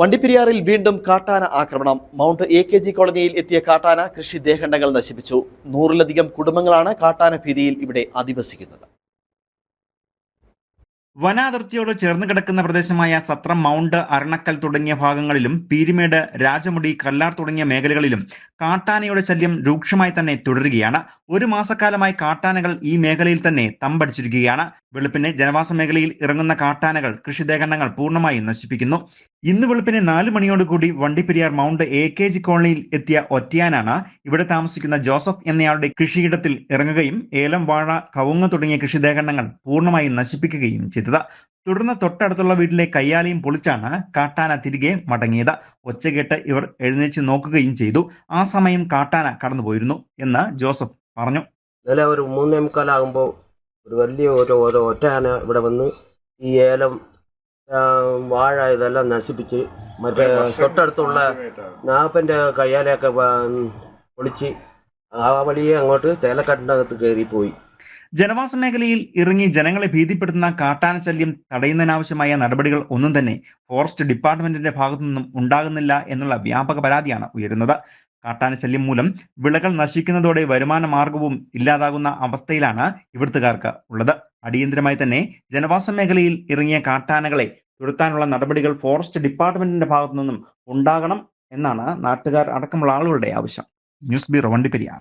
വണ്ടിപ്പെരിയാറിൽ വീണ്ടും കാട്ടാന ആക്രമണം. മൗണ്ട് എ കെ ജി കോളനിയിൽ എത്തിയ കാട്ടാന കൃഷി ദേഹണ്ഡങ്ങൾ നശിപ്പിച്ചു. നൂറിലധികം കുടുംബങ്ങളാണ് കാട്ടാന ഭീതിയിൽ ഇവിടെ അധിവസിക്കുന്നത്. വനാതിർത്തിയോട് ചേർന്ന് കിടക്കുന്ന പ്രദേശമായ സത്രം മൗണ്ട് അരണക്കൽ തുടങ്ങിയ ഭാഗങ്ങളിലും പീരിമേട് രാജമുടി കല്ലാർ തുടങ്ങിയ മേഖലകളിലും കാട്ടാനയുടെ ശല്യം രൂക്ഷമായി തന്നെ തുടരുകയാണ്. ഒരു മാസക്കാലമായി കാട്ടാനകൾ ഈ മേഖലയിൽ തന്നെ തമ്പടിച്ചിരിക്കുകയാണ്. വെളുപ്പിന് ജനവാസ മേഖലയിൽ ഇറങ്ങുന്ന കാട്ടാനകൾ കൃഷിദേഹണ്ഡങ്ങൾ പൂർണമായും നശിപ്പിക്കുന്നു. ഇന്ന് വെളുപ്പിന് നാല് മണിയോടുകൂടി Vandiperiyar mount A K G കോളനിയിൽ എത്തിയ ഒറ്റയാനാണ് ഇവിടെ താമസിക്കുന്ന ജോസഫ് എന്നയാളുടെ കൃഷിയിടത്തിൽ ഇറങ്ങുകയും ഏലം വാഴ കവുങ്ങ് തുടങ്ങിയ കൃഷിദേഹണ്ഡങ്ങൾ പൂർണമായും നശിപ്പിക്കുകയും ചെയ്തത് തുടർന്ന് തൊട്ടടുത്തുള്ള വീട്ടിലെ കയ്യാലയും പൊളിച്ചാണ് കാട്ടാന തിരികെ മടങ്ങിയത്. ഒച്ചകെട്ട് ഇവർ എഴുന്നേച്ച് നോക്കുകയും ചെയ്തു. ആ സമയം കാട്ടാന കടന്നുപോയിരുന്നു എന്ന് ജോസഫ് പറഞ്ഞു. ഇന്നലെ ഒരു മൂന്നേ മുക്കാലാകുമ്പോൾ ഒരു വലിയ ഒരു ഒരു ഒറ്റയാന ഇവിടെ വന്ന് ഈ ഏലം വാഴ ഇതെല്ലാം നശിപ്പിച്ച് മറ്റേ തൊട്ടടുത്തുള്ള നാപ്പന്റെ കയ്യാലയൊക്കെ പൊളിച്ച് ആ വഴിയെ അങ്ങോട്ട് തേലക്കാട്ടിനകത്ത് കയറിപ്പോയി. ജനവാസ മേഖലയിൽ ഇറങ്ങി ജനങ്ങളെ ഭീതിപ്പെടുത്തുന്ന കാട്ടാന ശല്യം തടയുന്നതിനാവശ്യമായ നടപടികൾ ഒന്നും തന്നെ ഫോറസ്റ്റ് ഡിപ്പാർട്ട്മെന്റിന്റെ ഭാഗത്തു നിന്നും ഉണ്ടാകുന്നില്ല എന്നുള്ള വ്യാപക പരാതിയാണ് ഉയരുന്നത്. കാട്ടാന ശല്യം മൂലം വിളകൾ നശിക്കുന്നതോടെ വരുമാന മാർഗവും ഇല്ലാതാകുന്ന അവസ്ഥയിലാണ് ഇവിടുത്തുകാർക്ക് ഉള്ളത്. അടിയന്തരമായി തന്നെ ജനവാസ മേഖലയിൽ ഇറങ്ങിയ കാട്ടാനകളെ തുരത്താനുള്ള നടപടികൾ ഫോറസ്റ്റ് ഡിപ്പാർട്ട്മെന്റിന്റെ ഭാഗത്തു നിന്നും ഉണ്ടാകണം എന്നാണ് നാട്ടുകാർ അടക്കമുള്ള ആളുകളുടെ ആവശ്യം. News bureau Vandiperiyar.